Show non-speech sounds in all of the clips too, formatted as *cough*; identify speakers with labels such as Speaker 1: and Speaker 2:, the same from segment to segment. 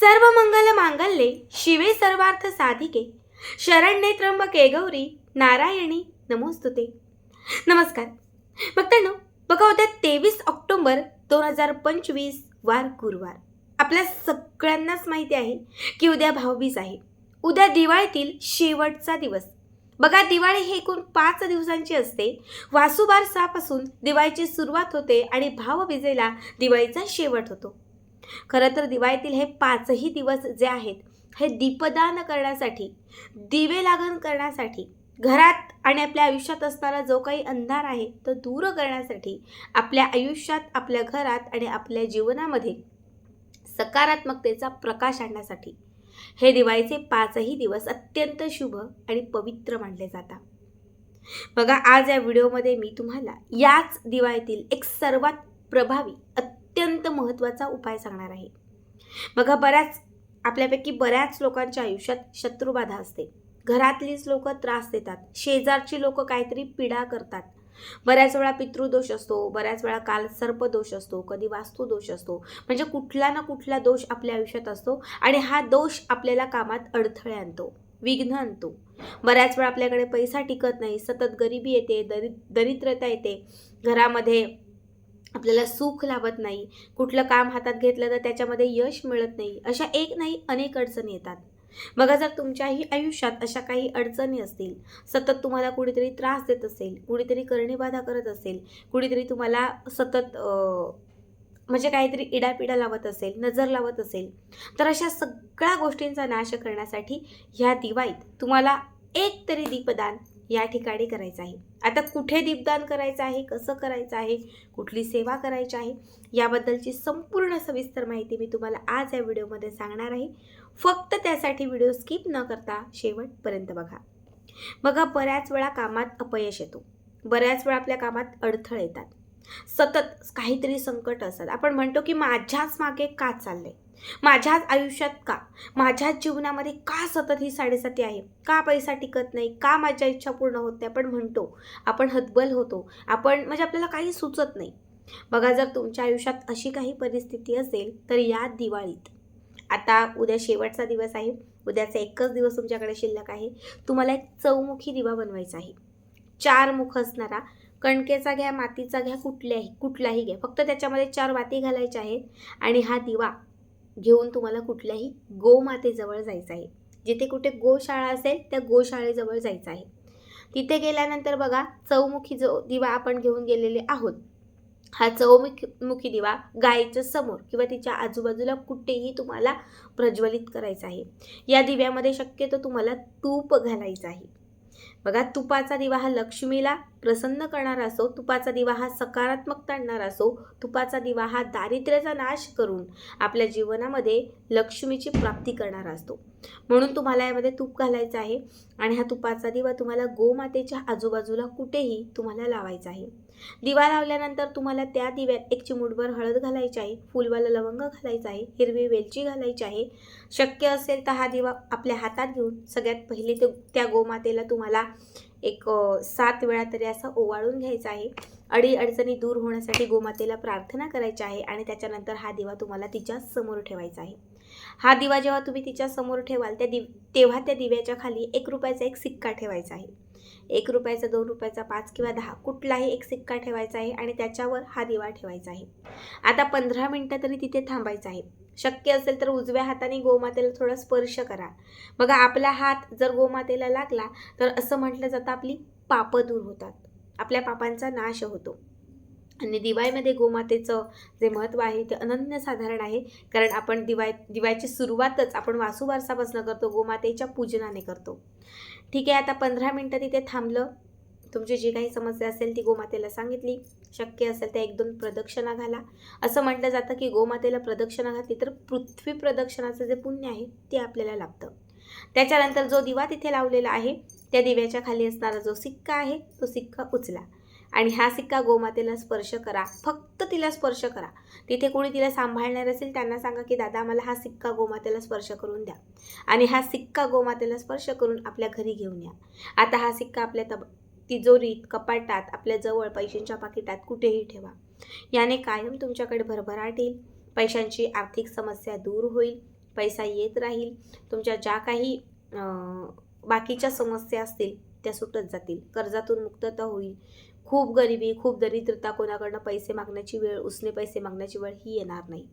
Speaker 1: सर्व मंगल मांगल्ये शिवे सर्वार्थ साधिके. शरण्ये त्र्यंबके गौरी नारायणी नमोस्तुते. नमस्कार. भक्तांनो बघा उद्या तेवीस ऑक्टोबर दोन हजार पंचवीस वार गुरुवार. आपल्या सगळ्यांनाच माहिती आहे की उद्या भाऊबीज आहे. उद्या दिवाळीतील शेवटचा दिवस. बघा दिवाळी ही एकूण पाच दिवसांची असते. वासुबारसापासून दिवाळीची सुरुवात होते आणि भावबीजेला दिवाळीचा शेवट होतो. खरं तर दिवाळीतील हे पाचही दिवस जे आहेत हे दीपदान करण्यासाठी दिवे लागण करण्यासाठी घरात आणि आपल्या आयुष्यात असणारा जो काही अंधार आहे तो दूर करण्यासाठी आपल्या आयुष्यात आपल्या घरात आणि आपल्या जीवनामध्ये सकारात्मकतेचा प्रकाश आणण्यासाठी हे दिवाळीचे पाचही दिवस अत्यंत शुभ आणि पवित्र मानले जातात. बघा आज या व्हिडिओमध्ये मी तुम्हाला याच दिवाळीतील एक सर्वात प्रभावी अत्यंत महत्त्वाचा उपाय सांगणार आहे. बघा बऱ्याच आपल्यापैकी बऱ्याच लोकांच्या आयुष्यात शत्रुबाधा असते. घरातलीच लोक त्रास देतात. शेजारची लोक काहीतरी पीडा करतात. बऱ्याच वेळा पितृदोष असतो बऱ्याच वेळा काल सर्पदोष असतो कधी वास्तुदोष असतो. म्हणजे कुठला ना कुठला दोष आपल्या आयुष्यात असतो आणि हा दोष आपल्याला कामात अडथळे आणतो विघ्न आणतो. बऱ्याच वेळा आपल्याकडे पैसा टिकत नाही सतत गरिबी येते दरि दरिद्रता येते. घरामध्ये आपल्याला सुख लाभत नाही. कुठलं काम हातात घेतलं तर त्याच्यामध्ये यश मिळत नाही. अशा एक नाही अनेक अडचणी येतात. बघा जर तुमच्याही आयुष्यात अशा काही अडचणी असतील सतत तुम्हाला कुणीतरी त्रास देत असेल कुणीतरी करणीबाधा करत असेल कुणीतरी तुम्हाला सतत म्हणजे काहीतरी इडापिडा लावत असेल नजर लावत असेल तर अशा सगळ्या गोष्टींचा नाश करण्यासाठी ह्या दिवाळीत तुम्हाला एक तरी दीपदान या ठिकाणी करायचं आहे. आता कुठे दीपदान करायचं आहे? कसं करायचं आहे? कुठली सेवा करायची आहे? याबद्दलची संपूर्ण सविस्तर माहिती मी तुम्हाला आज या व्हिडिओमध्ये सांगणार आहे. फक्त त्यासाठी व्हिडिओ स्किप न करता शेवटपर्यंत बघा. बघा बऱ्याच वेळा कामात अपयश येतो. बऱ्याच वेळा आपल्या कामात अडथळे येतात. सतत काहीतरी संकट असतात. आपण म्हणतो की माझ्याच मागे का चाललंय माझ्याच आयुष्यात का? माझ्याच जीवनामध्ये का सतत ही साडेसाती आहे? का पैसा टिकत नाही? का माझ्या इच्छा पूर्ण होत नाही? आपण म्हणतो आपण हतबल होतो. आपण म्हणजे आपल्याला काही सुचत नाही. बघा जर तुमच्या आयुष्यात अशी काही परिस्थिती असेल तर या दिवाळीत. आता उद्या शेवटचा दिवस आहे. उद्याचा एकच दिवस तुमच्याकडे शिल्लक आहे. तुम्हाला एक चौमुखी दिवा बनवायचा आहे. चार मुख असणारा कणकेचा घ्या मातीचा घ्या कुठल्याही कुठलाही घ्या. फक्त त्याच्यामध्ये चार वाती घालायच्या आहेत. आणि हा दिवा घेऊन तुम्हाला कुठल्याही गोमातेजवळ जायचं आहे. जिथे कुठे गोशाळा असेल त्या गोशाळेजवळ जायचं आहे. तिथे गेल्यानंतर बघा चौमुखी जो दिवा आपण घेऊन गेलेले आहोत हा चौमुखी मुखी दिवा गायीच्या समोर किंवा तिच्या आजूबाजूला कुठेही तुम्हाला प्रज्वलित करायचा आहे. या दिव्यामध्ये शक्यतो तुम्हाला तूप घालायचं आहे. बघा तुपाचा दिवा हा लक्ष्मीला प्रसन्न करणारा असो तुपाचा दिवा हा सकारात्मकता आणणारा असो तुपाचा दिवा हा दारिद्र्याचा नाश करून आपल्या जीवनामध्ये लक्ष्मीची प्राप्ती करणारा असतो. म्हणून तुम्हाला यामध्ये तूप घालायचं आहे आणि हा तुपाचा दिवा तुम्हाला गोमातेच्या आजूबाजूला कुठेही तुम्हाला लावायचा आहे. दिवा लावल्यानंतर तुम्हाला त्या दिव्यात एक चिमूटभर हळद घालायची आहे फुलवाला लवंग घालायचा आहे हिरवी वेलची घालायची आहे. शक्य असेल तर हा दिवा आपल्या हातात घेऊन सगळ्यात पहिले ते त्या गोमातेला तुम्हाला एक सात वेळा तरी असं ओवाळून घ्यायचा आहे. अडी अडचणी दूर होण्यासाठी गोमातेला प्रार्थना करायची आहे आणि त्याच्यानंतर हा दिवा तुम्हाला तिच्या समोर ठेवायचा आहे. हा दिवा जेव्हा तुम्ही तिच्या समोर ठेवाल त्या दिव तेव्हा त्या दिव्याच्या खाली एक रुपयाचा एक सिक्का ठेवायचा आहे. एक रुपयाचा दोन रुपयाचा पाच किंवा दहा कुठलाही एक सिक्का ठेवायचा आहे आणि त्याच्यावर हा दिवा ठेवायचा आहे. आता पंधरा मिनटं तरी तिथे थांबायचं आहे. शक्य असेल तर उजव्या हाताने गोमातेला थोडा स्पर्श करा. बघा आपला हात जर गोमातेला लागला तर असं म्हटलं जातं आपली पापं दूर होतात. आपल्या पापांचा नाश होतो. आणि दिवाळीमध्ये गोमातेचं जे महत्त्व आहे ते अनन्यसाधारण आहे. कारण आपण दिवाळी दिवाळीची सुरुवातच आपण वासुवारसापासून करतो गोमातेच्या पूजनाने करतो. ठीक आहे आता पंधरा मिनटं तिथे थांबलं. तुमची जी काही समस्या असेल ती गोमातेला सांगितली. शक्य असेल त्या एक दोन प्रदक्षिणा घाला. असं म्हटलं जातं की गोमातेला प्रदक्षिणा घातली तर पृथ्वी प्रदक्षिणाचं जे पुण्य आहे ते आपल्याला लाभतं. त्याच्यानंतर जो दिवा तिथे लावलेला आहे त्या दिव्याच्या खाली असणारा जो सिक्का आहे तो सिक्का उचला. आणि हा सिक्का गोमातेला स्पर्श करा. फक्त तिला स्पर्श करा. तिथे कोणी तिला सांभाळणार असेल त्यांना सांगा की दादा मला हा सिक्का गोमातेला स्पर्श करून द्या. आणि हा सिक्का गोमातेला स्पर्श करून आपल्या घरी घेऊन या. आता हा सिक्का आपल्या तब तिजोरीत कपाटात आपल्या जवळ पैशांच्या पाकिटात कुठेही ठेवा. याने कायम तुमच्याकडे भरभराट येईल. पैशांची आर्थिक समस्या दूर होईल. पैसा येत राहील. तुमच्या ज्या काही बाकीच्या समस्या असतील त्या सुटत जातील. कर्जातून मुक्तता होईल. खूप गरिबी खूप दरिद्रता कोणाकडनं पैसे मागण्याची वेळ उसने पैसे मागण्याची वेळ ही येणार नाही.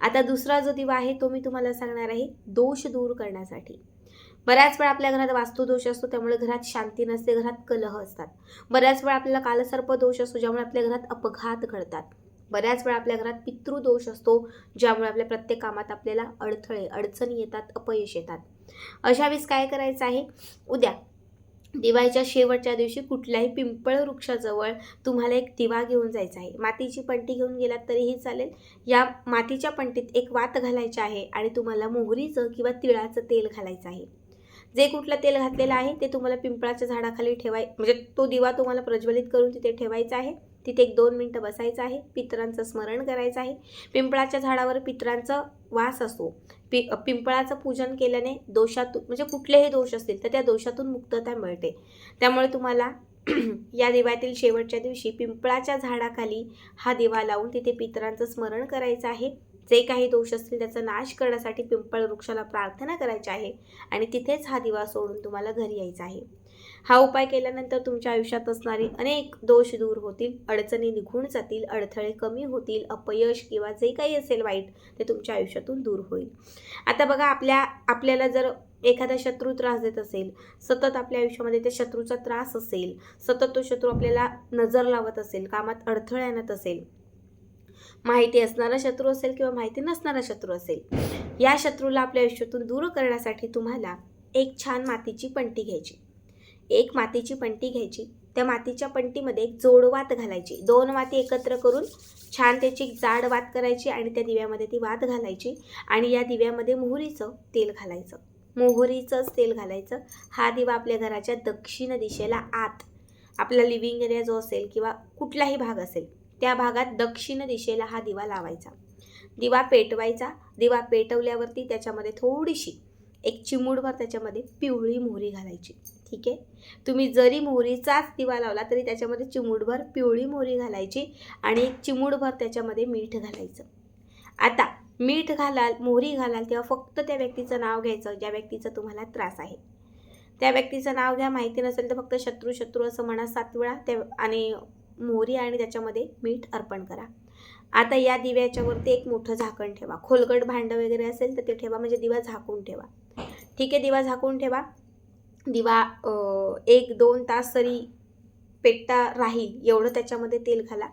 Speaker 1: आता दुसरा जो दिवा आहे तो मी तुम्हाला सांगणार आहे दोष दूर करण्यासाठी. बऱ्याच वेळा आपल्या घरात वास्तुदोष असतो त्यामुळे घरात शांती नसते घरात कलह असतात. बऱ्याच वेळा आपल्याला कालसर्प दोष असतो ज्यामुळे आपल्या घरात अपघात घडतात. बऱ्याच वेळा आपल्या घरात पितृदोष असतो ज्यामुळे आपल्या प्रत्येक कामात आपल्याला अडथळे अडचणी येतात अपयश येतात. अशा वेळेस काय करायचं आहे? उद्या दिवाळीच्या शेवटच्या दिवशी कुठल्याही पिंपळ वृक्षाजवळ तुम्हाला एक दिवा घेऊन जायचा आहे. मातीची पंटी घेऊन गेलात तरीही चालेल. या मातीच्या पंटीत एक वात घालायची आहे आणि तुम्हाला मोहरीचं किंवा तिळाचं तेल घालायचं आहे. जे कुठलं तेल घातलेलं आहे ते तुम्हाला पिंपळाच्या झाडाखाली ठेवाय म्हणजे तो दिवा तुम्हाला प्रज्वलित करून तिथे ठेवायचा आहे. तिथे एक दोन मिनटं बसायचं आहे. पितरांचं स्मरण करायचं आहे. पिंपळाच्या झाडावर पितरांचा वास असतो पि पिंपळाचं पूजन केल्याने दोषातून म्हणजे कुठलेही दोष असतील तर त्या दोषातून मुक्तता मिळते. त्यामुळे तुम्हाला *clears throat* या दिव्यातील शेवटच्या दिवशी पिंपळाच्या झाडाखाली हा दिवा लावून तिथे पितरांचं स्मरण करायचं आहे. जे काही दोष असतील त्याचा नाश करण्यासाठी पिंपळ वृक्षाला प्रार्थना करायची आहे आणि तिथेच हा दिवा सोडून तुम्हाला घरी यायचा आहे. हा उपाय केल्यानंतर तुमच्या आयुष्यात असणारे अनेक दोष दूर होतील अडचणी निघून जातील अडथळे कमी होतील अपयश किंवा जे काही असेल वाईट ते तुमच्या आयुष्यातून दूर होईल. आता बघा आपल्या आपल्याला जर एखादा शत्रू त्रास देत असेल सतत आपल्या आयुष्यामध्ये त्या शत्रूचा त्रास असेल सतत तो शत्रू आपल्याला नजर लावत असेल कामात अडथळे आणत असेल माहिती असणारा शत्रू असेल किंवा माहिती नसणारा शत्रू असेल या शत्रूला आपल्या आयुष्यातून दूर करण्यासाठी तुम्हाला एक छान मातीची पंटी घ्यायची. एक मातीची पंटी घ्यायची. त्या मातीच्या पंटीमध्ये एक जोडवात घालायची. दोन माती एकत्र करून छान त्याची एक जाड वात करायची आणि त्या दिव्यामध्ये ती वात घालायची आणि या दिव्यामध्ये मोहरीचं तेल घालायचं. मोहरीचंच तेल घालायचं. हा दिवा आपल्या घराच्या दक्षिण दिशेला आत आपला लिव्हिंग एरिया जो असेल किंवा कुठलाही भाग असेल त्या भागात दक्षिण दिशेला हा दिवा लावायचा. दिवा पेटवायचा. दिवा पेटवल्यावरती त्याच्यामध्ये थोडीशी एक चिमूडभर त्याच्यामध्ये पिवळी मोहरी घालायची. ठीक आहे? तुम्ही जरी मोहरीचाच दिवा लावला तरी त्याच्यामध्ये चिमूडभर पिवळी मोहरी घालायची आणि एक चिमूडभर त्याच्यामध्ये मीठ घालायचं. आता मीठ घालाल मोहरी घालाल तेव्हा फक्त त्या व्यक्तीचं नाव घ्यायचं ज्या व्यक्तीचा तुम्हाला त्रास आहे. त्या व्यक्तीचं नाव घ्या माहिती नसेल तर फक्त शत्रू शत्रू असं म्हणा सात वेळा त्या आणि मोहरी आणि त्याच्यामध्ये मीठ अर्पण करा. आता या दिव्याच्यावरती एक मोठं झाकण ठेवा. खोलगट भांडं वगैरे असेल तर ते ठेवा म्हणजे दिवा झाकून ठेवा. ठीक आहे दिवा झाकून ठेवा. दिवा एक दोन तास तरी पेटता राहील एवढं त्याच्यामध्ये तेल घाला.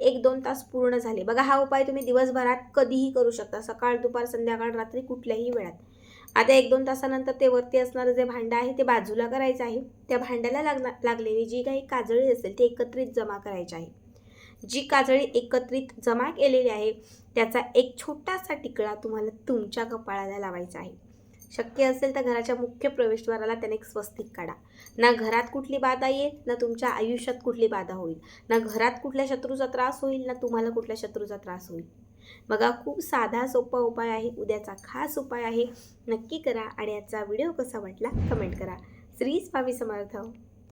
Speaker 1: एक दोन तास पूर्ण झाले. बघा हा उपाय तुम्ही दिवसभरात कधीही करू शकता. सकाळ दुपार संध्याकाळ रात्री कुठल्याही वेळात. आता एक दोन तासानंतर ते वरती असणारं जे भांडं आहे ते बाजूला करायचं आहे. त्या भांड्याला लागणार लागलेली जी काही काजळी असेल ती एकत्रित जमा करायची आहे. जी काजळी एकत्रित जमा केलेली आहे त्याचा एक छोटासा टिकळा तुम्हाला तुमच्या कपाळाला लावायचा आहे. शक्य असेल तर घराच्या मुख्य प्रवेशद्वाराला त्याने एक स्वस्तिक काढा. ना घरात कुठली बाधा येईल ना तुमच्या आयुष्यात कुठली बाधा होईल. ना घरात कुठल्या शत्रूचा त्रास होईल ना तुम्हाला कुठल्या शत्रूचा त्रास होईल. बघा खूप साधा सोपा उपाय आहे. उद्याचा खास उपाय आहे. नक्की करा आणि याचा व्हिडिओ कसा वाटला कमेंट करा. श्री स्वामी समर्थ.